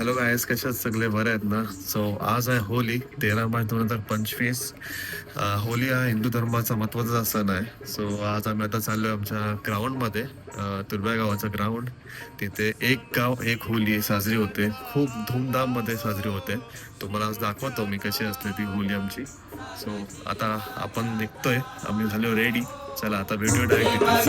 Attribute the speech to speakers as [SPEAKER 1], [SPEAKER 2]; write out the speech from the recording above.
[SPEAKER 1] Hello guys कशात सगळे? बरे आहेत ना? सो आज आहे होली तेरा मार्च दोन हजार पंचवीस. होली हा हिंदू धर्माचा महत्त्वाचा सण आहे. सो आज आम्ही आता चाललो आहे आमच्या ग्राउंडमध्ये तुर्ब्या गावाचं ग्राउंड. तिथे एक गाव एक होली साजरी होते. खूप धूमधाममध्ये साजरी होते. तुम्हाला आज दाखवतो मी कशी असते ती होली आमची. सो आता आपण निघतोय. आम्ही झालो रेडी चला आता भेटूया डायरेक्ट